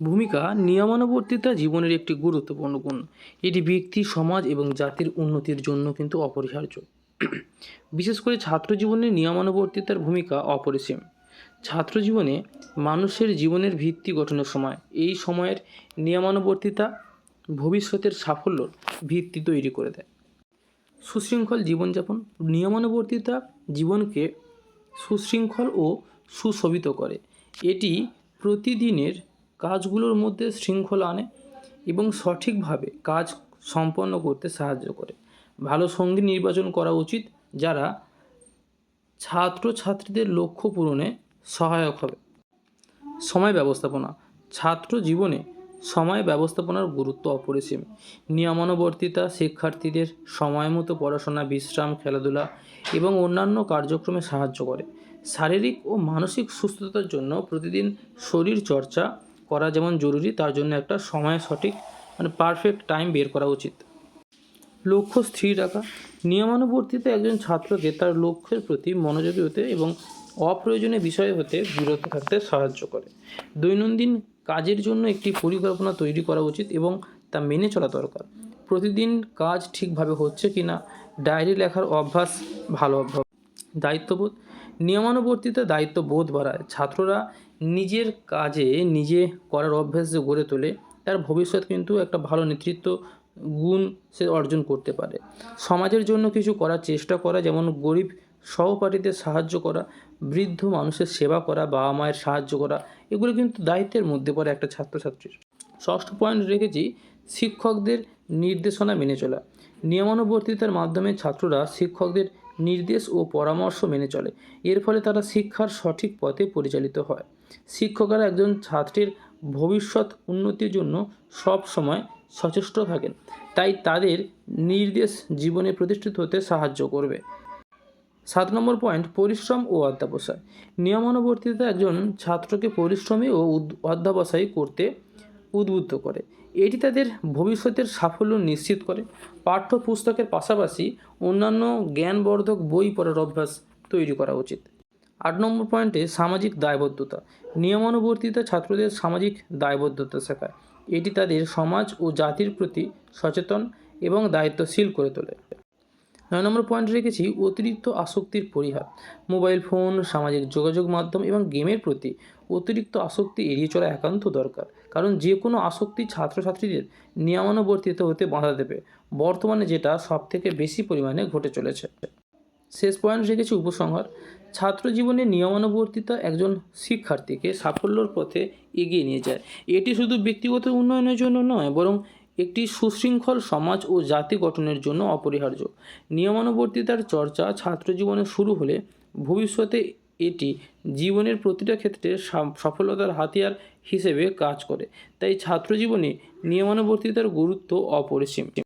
ভূমিকা নিয়মানুবর্তিতা জীবনের একটি গুরুত্বপূর্ণ গুণ। এটি ব্যক্তি, সমাজ এবং জাতির উন্নতির জন্য কিন্তু অপরিহার্য। বিশেষ করে ছাত্র জীবনে নিয়মানুবর্তিতার ভূমিকা অপরিসীম। ছাত্র জীবনে মানুষের জীবনের ভিত্তি গঠনের সময়, এই সময়ের নিয়মানুবর্তিতা ভবিষ্যতের সাফল্যর ভিত্তি তৈরি করে দেয়। সুশৃঙ্খল জীবনযাপন, নিয়মানুবর্তিতা জীবনকে সুশৃঙ্খল ও সুশোভিত করে। এটি প্রতিদিনের কাজগুলোর মধ্যে শৃঙ্খলা আনে এবং সঠিকভাবে কাজ সম্পন্ন করতে সাহায্য করে। ভালো সঙ্গী নির্বাচন করা উচিত, যারা ছাত্রছাত্রীদের লক্ষ্য পূরণে সহায়ক হবে। সময় ব্যবস্থাপনা। ছাত্র জীবনে সময় ব্যবস্থাপনার গুরুত্ব অপরিসীম। নিয়মানুবর্তিতা, শিক্ষার্থীদের সময় মতো পড়াশোনা, বিশ্রাম, খেলাধুলা এবং অন্যান্য কার্যক্রমে সাহায্য করে। শারীরিক ও মানসিক সুস্থতার জন্য প্রতিদিন শরীর চর্চা করা যেমন জরুরি, তার জন্য একটা সময় সঠিক মানে পারফেক্ট টাইম বের করা উচিত। লক্ষ্য স্থির রাখা। নিয়মানুবর্তিতে একজন ছাত্রকে তার লক্ষ্যের প্রতি মনোযোগী হতে এবং অপ্রয়োজনীয় বিষয় হতে বিরত থাকতে সাহায্য করে। দৈনন্দিন কাজের জন্য একটি পরিকল্পনা তৈরি করা উচিত এবং তা মেনে চলা দরকার। প্রতিদিন কাজ ঠিকভাবে হচ্ছে কি না ডায়েরি লেখার অভ্যাস ভালো অভ্যাস দায়িত্ববোধ। নিয়মানুবর্তিতা দায়িত্ববোধ বাড়ায়। ছাত্ররা নিজের কাজে নিজে করার অভ্যাস যে গড়ে তোলে, তার ভবিষ্যৎ কিন্তু একটা ভালো নেতৃত্ব, গুণ সে অর্জন করতে পারে। সমাজের জন্য কিছু করার চেষ্টা করা, যেমন গরিব সহপাঠীদের সাহায্য করা, বৃদ্ধ মানুষের সেবা করা, বাবা মায়ের সাহায্য করা, এগুলো কিন্তু দায়িত্বের মধ্যে পড়ে একটা ছাত্রছাত্রীর। ষষ্ঠ পয়েন্ট রেখেছি, শিক্ষকদের নির্দেশনা মেনে চলা। নিয়মানুবর্তিতার মাধ্যমে ছাত্ররা শিক্ষকদের নির্দেশ ও পরামর্শ মেনে চলে। এর ফলে তারা শিক্ষার সঠিক পথে পরিচালিত হয়। শিক্ষকরা একজন ছাত্রের ভবিষ্যৎ উন্নতির জন্য সব সময় সচেষ্ট থাকেন। তাই তাদের নির্দেশ জীবনে প্রতিষ্ঠিত হতে সাহায্য করবে। সাত নম্বর পয়েন্ট, পরিশ্রম ও অধ্যাবসায়। নিয়মানুবর্তিতা একজন ছাত্রকে পরিশ্রমী ও অধ্যাবসায়ী করতে উদ্বুদ্ধ করে। এটি তাদের ভবিষ্যতের সাফল্য নিশ্চিত করে। পাঠ্যপুস্তকের পাশাপাশি অন্যান্য জ্ঞানবর্ধক বই পড়ার অভ্যাস তৈরি করা উচিত। আট নম্বর পয়েন্টে সামাজিক দায়বদ্ধতা। নিয়মানুবর্তিতা ছাত্রদের সামাজিক দায়বদ্ধতা শেখায়। এটি তাদের সমাজ ও জাতির প্রতি সচেতন এবং দায়িত্বশীল করে তোলে। নয় নম্বর পয়েন্ট রেখেছি অতিরিক্ত আসক্তির পরিহার। মোবাইল ফোন, সামাজিক যোগাযোগ মাধ্যম এবং গেমের প্রতি অতিরিক্ত আসক্তি এড়িয়ে চলা একান্ত দরকার। কারণ যে কোনো আসক্তি ছাত্রছাত্রীদের নিয়মানুবর্তিত হতে বাধা দেবে। বর্তমানে যেটা সবথেকে বেশি পরিমাণে ঘটে চলেছে। শেষ পয়েন্ট রেখেছি উপসংহার। ছাত্র জীবনে নিয়মানুবর্তিতা একজন শিক্ষার্থীকে সাফল্যর পথে এগিয়ে নিয়ে যায়। এটি শুধু ব্যক্তিগত উন্নয়নের জন্য নয়, বরং একটি সুশৃঙ্খল সমাজ ও জাতি গঠনের জন্য অপরিহার্য। নিয়মানুবর্তিতার চর্চা ছাত্র জীবনে শুরু হলে ভবিষ্যতে এটি জীবনের প্রতিটা ক্ষেত্রে সফলতার হাতিয়ার হিসেবে কাজ করে। তাই ছাত্রজীবনে নিয়মানুবর্তিতার গুরুত্ব অপরিসীম।